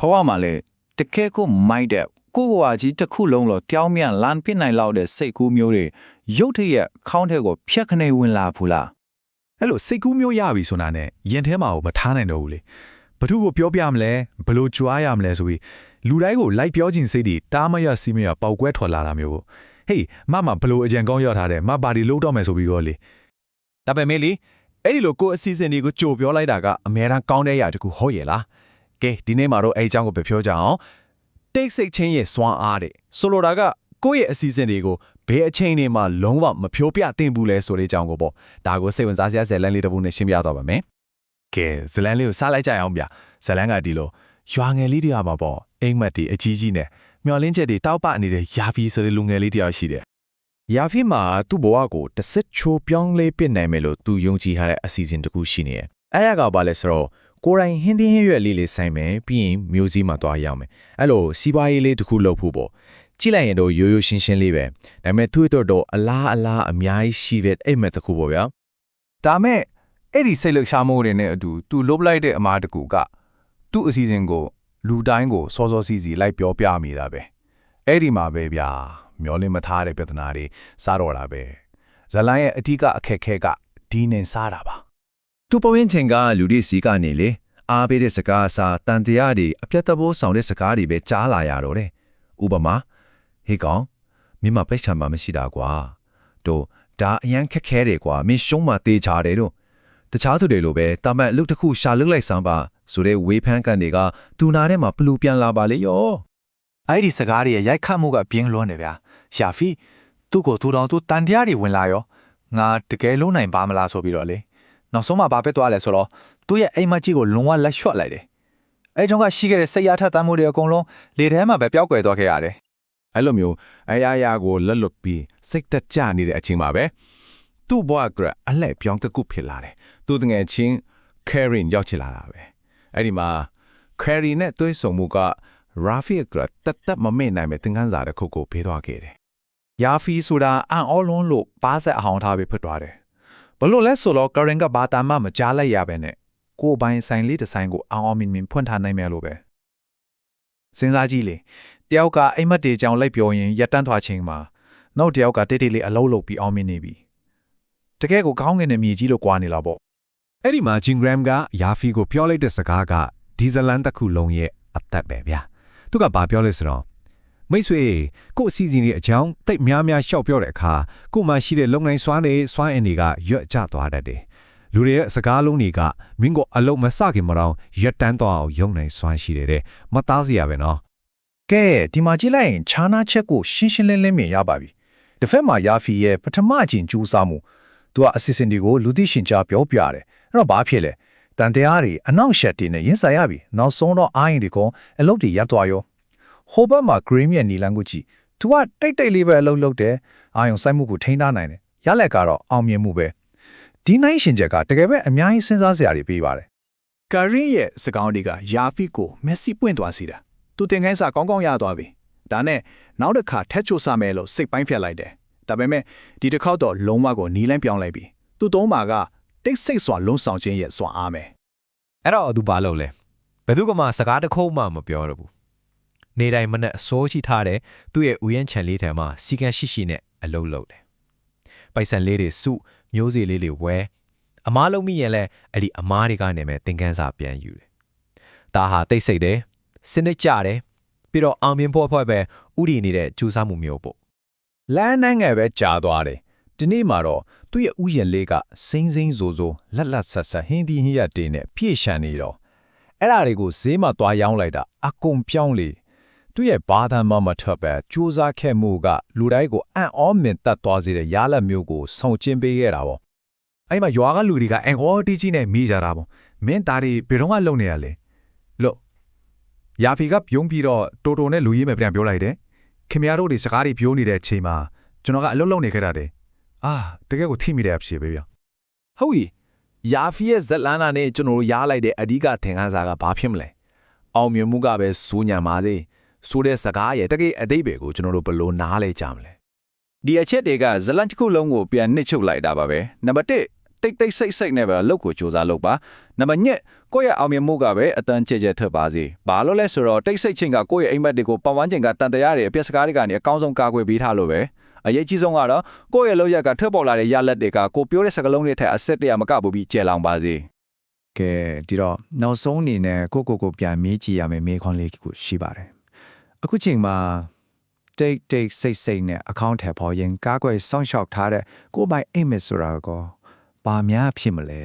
ဘဝမှာလေတကယ်ကိုမိုက်တဲ့ကိုယ့်ဘဝကြီးတစ်ခုလုံးလို့တောင်းမြန်လန်ပစ်နိုင်လောက်တဲ့စိတ်ကူးမျိုးတွေရုတ်တရက်ခေါင်းထဲကိုဖျက်ခနေဝင်လာဘူးလားအဲ့လိုစိတ်ကူးမျိုးရပြီဆိုတာနဲ့ရင်ထဲမှာကိုမထားနိုင်တော့ဘူးလေဘသူကိုပြောပြမလဲဘလို့ကြွားရမလဲဆိုပြီးလူတိုင်းကိုလိုက်ပြောခြင်းစိတ်တွေတားမရစီမရပေါက်ကွဲထွက်လာတာမျိုးပေါ့ဟေးမမဘလို့အကြံကောင်းရောက်ထားတယ်မဘာဒီလို့တော့မယ်ဆိုပြီးတော့လေဒါပေမဲ့လေအဲ့ဒီလိုကိုယ့်အစီအစဉ်တွေကိုကြိုပြောလိုက်တာကအများအားကောင်းတဲ့အရာတခုဟုတ်ရဲ့လား ကဲဒီနေ့မှာတော့အဲ့အကြောင်းကိုပဲပြောကြအောင်တိတ်ဆိတ်ချင်းရဲ့စွမ်းအားတဲ့ဆိုလိုတာကကိုယ့်ရဲ့အစီအစဉ်တွေကိုဘယ်အချိန်တွေမှာလုံးဝမဖြိုးပြသင့်ဘူးလဲဆိုတဲ့အကြောင်းကိုပေါ့ဒါကိုစိတ်ဝင်စားစရာဇာတ်လမ်းလေးတစ်ပုဒ်နဲ့ရှင်းပြတော့ပါမယ်ကဲဇာတ်လမ်းလေးကိုစားလိုက်ကြအောင်ဗျဇာတ်လမ်းကဒီလိုရွာငယ်လေးတယောက်မှာပေါ့အိမ်မက်တီအကြီးကြီးနဲ့မျော်လင်းချက်တွေတောက်ပနေတဲ့ယာဖီဆိုတဲ့လူငယ်လေးတယောက်ရှိတယ်ရာဖီမှာသူ့ဘဝကိုတစ်စစ်ချိုးပြောင်းလဲပစ်နိုင်မယ်လို့သူယုံကြည်ထားတဲ့အစီအစဉ်တစ်ခုရှိနေတယ်။အဲ့ဒါကဘာလဲဆိုတော့ ကိုယ်တိုင်ဟင်းသင်းဟင်းရွက်လေးလေးဆိုင်မယ်ပြီးရင်မျိုးစည်းမှာသွားရောက်မယ်။အဲ့လိုစီးပွားရေးလေးတစ်ခုလုပ်ဖို့ပေါ့။ကြည့်လိုက်ရင်တော့ရိုးရိုးရှင်းရှင်းလေးပဲ။ဒါပေမဲ့သူ့အတွက်တော့အလားအလားအများကြီးရှိတဲ့အိမ်မက်တစ်ခုပေါ့ဗျာဒါမဲ့အဲ့ဒီစိတ်လှုပ်ရှားမှုတွေနဲ့အတူသူလုတ်လိုက်တဲ့အမားတကူကသူ့အစီအစဉ်ကိုလူတိုင်းကိုစောစောစီးစီးလိုက်ပြောပြမိတာပဲအဲ့ဒီမှာပဲဗျာမျောလင်းမထားတဲ့ပြဿနာတွေစားတော့တာပဲဇလန်ရဲ့အထီးကအခက်ခဲကဒီနေစားတာပါ သူပဝင်းချင်းကလူတွေစီကနေလေအားပေးတဲ့စကားအစားတန်တရားတွေအပြတ်တဘောဆောင်တဲ့စကားတွေပဲကြားလာရတော့တယ်။ဥပမာဟေးကောင်မင်းမပိတ်ချမ်းမှမရှိတာကွာ။တို့ဒါအရန်ခက်ခဲတယ်ကွာမင်းရှုံးမှတေးချတယ်တို့တခြားသူတွေလိုပဲတာမတ်အလုပ်တစ်ခုရှာလုလိုက်စမ်းပါဆိုတဲ့ဝေးဖန်းကန်တွေကတူနာထဲမှာဘလူပြန်လာပါလေရောအဲ့ဒီစကားတွေရဲ့ရိုက်ခတ်မှုကပြင်းလွန်းတယ်ဗျာရှာဖီသူ့ကိုသူတော်သူတန်တရားတွေဝင်လာရောငါတကယ်လုံးနိုင်ပါမလားဆိုပြီးတော့လေ နောက်ဆုံးမှဘာပဲသွားလဲဆိုတော့သူ့ရဲ့အိမ်မက်ကြီးကိုလုံးဝလက်လျှော့လိုက်တယ်အဲ့ကြောင့်ကရှိခဲ့တဲ့စိတ်ရထတမ်းမှုတွေအကုန်လုံးလေထဲမှာပဲပျောက်ကွယ်သွားခဲ့ရတယ်အဲ့လိုမျိုးအရာရာကိုလက်လွတ်ပြီးစိတ်တက်ကြနေတဲ့အချိန်မှာပဲသူ့ဘဝကအလှည့်ပြောင်းတစ်ခုဖြစ်လာတယ်သူတငယ်ချင်း Karen ရောက်ချလာတာပဲအဲ့ဒီမှာ Karen နဲ့တွေ့ဆုံမှုက Rafi ကတက်တက်မမေ့နိုင်မဲ့သင်ခန်းစာတစ်ခုကိုပေးသွားခဲ့တယ်ယာဖီဆိုတာအန်အောလွန်းလို့ပါဆက်အဟောင်းထားပြီးဖြစ်သွားတယ် ဘလို့လဲဆိုတော့ကရင်ကဘာတာမှမကြားလိုက်ရပဲနဲ့ကိုယ်ပိုင်ဆိုင်လေးတစ်ဆိုင်ကိုအောင်အောင်မြင်မြင်ဖွင့်ထားနိုင်မယ်လို့ပဲစဉ်းစားကြည့်လေတယောက်ကအိမ်မက်တေကြောင်လိုက်ပြောရင်ရက်တန်းသွားချိန်မှာနောက်တယောက်ကတိတ်တိတ်လေးအလုံးလုံးပြီးအောင်မြင်နေပြီတကယ်ကိုကောင်းငင်တဲ့မြေကြီးလို့ကွာနေလာပေါ့အဲ့ဒီမှာဂျင်ဂရမ်ကယာဖီကိုပြောလိုက်တဲ့စကားကဒီဇလန်တစ်ခုလုံးရဲ့အသက်ပဲဗျာသူကဘာပြောလဲဆိုတော့ မိတ်ဆွေကို့အစီအစဉ်တွေအကြောင်းတိတ်များများရှောက်ပြောတဲ့အခါကို့မှာရှိတဲ့လုံနိုင်စွမ်းတွေစွမ်းအင်တွေကရွတ်ကျသွားတတ်တယ်လူတွေရဲ့စကားလုံးတွေကမင်းကိုအလုံးမစခင်မတော့ရက်တန်းတော့အောင်ယုံနိုင်စွမ်းရှိတယ်တဲ့မသားစရာပဲနော်ကဲဒီမှာကြည့်လိုက်ရင်ခြားနာချက်ကိုရှင်းရှင်းလင်းလင်းမြင်ရပါပြီတစ်ဖက်မှာယာဖီရဲ့ပထမအကျင့်ကြိုးစားမှုသူကအစီအစဉ်တွေကိုလူသိရှင်ကြားပြောပြတယ်အဲ့တော့ဘာဖြစ်လဲတန်တရားတွေအနောက်ရှက်တွေနဲ့ရင်ဆိုင်ရပြီနောက်ဆုံးတော့အာရင်တွေက အလုပ်တွေရပ်သွားရော ဟိုဘက်မှာ green ရဲ့နီလန်ကိုကြည့်သူကတိတ်တိတ်လေးပဲအလုပ်လုပ်တယ်အာယုံစိုက်မှုကိုထိန်းထားနိုင်တယ်ရလက်ကတော့အောင်မြင်မှုပဲဒီနိုင်ရှင်ချက်ကတကယ်ပဲအများကြီးစဉ်းစားစရာတွေပေးပါတယ်ကာရင်ရဲ့စကားတွေကယာဖီကိုမက်ဆီပွင့်သွားစေတာသူတင်ခိုင်းစာကောင်းကောင်းရသွားပြီဒါနဲ့နောက်တစ်ခါထက်ချိုဆမယ်လို့စိတ်ပိုင်းဖြတ်လိုက်တယ်ဒါပေမဲ့ဒီတစ်ခေါက်တော့လုံးဝကိုနီးလန်းပြောင်းလိုက်ပြီသူသုံးမှာကတိတ်ဆိတ်စွာလုံးဆောင်ခြင်းရဲ့စွာအားမယ်အဲ့တော့သူဘာလုပ်လဲဘယ်သူကမှစကားတစ်ခုမှမပြောတော့ဘူး နေတိုင်းမနဲ့အစိုးရှိထားတဲ့သူ့ရဲ့ဥယျာဉ်ခြံလေးထဲမှာစီကံရှိရှိနဲ့အလုပ်လုပ်တယ်ပိုက်ဆံလေးတွေစုမျိုးစေ့လေးတွေဝဲအမားလုံးမိရင်လည်းအဲ့ဒီအမားတွေကနေမဲ့သင်ခန်းစာပြန်ယူတယ်ဒါဟာတိတ်ဆိတ်တယ်စနစ်ကြတယ်ပြီးတော့အောင်မြင်ဖို့အဖွဲ့ပဲဥတည်နေတဲ့ကြိုးစားမှုမျိုးပေါ့လမ်းနှန်းငယ်ပဲကြာသွားတယ်ဒီနေ့မှာတော့သူ့ရဲ့ဥယျာဉ်လေးကစိမ့်စိမ့်ဆိုဆိုလက်လက်ဆက်ဆက်ဟင်းဒီဟင်းရတေးနဲ့ပြည့်ရှံနေတော့အဲ့ဒါတွေကိုဈေးမှာသွားရောင်းလိုက်တာအကုန်ပြောင်းလေ သူ့ရဲ့ဘာသာမမထပ်ပဲစူးစမ်းခဲ့မှုကလူတိုင်းကိုအံ့ဩမင်သက်သွားစေတဲ့ရလဒ်မျိုးကိုဆောင်ကျင်းပေးခဲ့တာပေါ့အဲ့မှာရွာကလူတွေကအန်အော်တီကြီးနဲ့မိကြတာပေါ့မင်းသားတွေဘယ်တော့မှလုံနေရလဲလို့ယာဖီကပြုံးပြီးတော့တိုတိုနဲ့လူကြီးမယ်ပြန်ပြောလိုက်တယ်ခင်ဗျားတို့တွေစကားတွေပြောနေတဲ့အချိန်မှာကျွန်တော်ကအလုပ်လုပ်နေခဲ့တာတဲ့အာတကယ်ကိုထိမိတဲ့အဖြစ်ပဲဗျဟုတ်ပြီယာဖီရဲ့ဇက်လန်နာနဲ့ကျွန်တော်တို့ရားလိုက်တဲ့အဓိကသင်ခန်းစာကဘာဖြစ်မလဲအောင်မြင်မှုကပဲစူးညံပါစေ ဆိုတဲ့စကားရဲ့တကယ်အတိတ်ပဲကိုကျွန်တော်တို့ဘယ်လိုနားလဲကြမလဲဒီအချက်တွေကဇလန်တစ်ခုလုံးကိုပြန်နှိမ့်ချုပ်လိုက်တာပါပဲနံပါတ်1တိတိတ်တိတ်ဆိတ်ဆိတ်နဲ့ပဲလုပ်ကိုစူးစမ်းလုပ်ပါနံပါတ်1ကိုယ့်ရဲ့အောင်မြင်မှုကပဲအတန်းကျကျထပ်ပါစေဘာလို့လဲဆိုတော့တိတ်ဆိတ်ချင်းကကိုယ့်ရဲ့အိမ်မက်တွေကိုပတ်ဝန်းကျင်ကတန်တရားတွေအပြစ်စကားတွေကနေအကောင်းဆုံးကာကွယ်ပေးထားလို့ပဲအရေးကြီးဆုံးကတော့ကိုယ့်ရဲ့လောက်ရကထွက်ပေါ်လာတဲ့ရလက်တွေကကိုပြောတဲ့စကားလုံးတွေထက်အဆက်တရမကဘူးပြီးကျဲလောင်ပါစေကဲဒီတော့နောက်ဆုံးအနေနဲ့ကိုကိုကိုပြန်မေးကြည့်ရမယ်မေးခွန်းလေးကိုရှိပါတယ် အခုချိန်မှာတိတ်တိတ်စိတ်စိတ်နဲ့အကောင့်ထဲပေါ်ရင်ကားကွယ်စောင့်ရှောက်ထားတဲ့ကိုယ်ပိုင်အိမ်မက်ဆိုတာကောဘာများဖြစ်မလဲ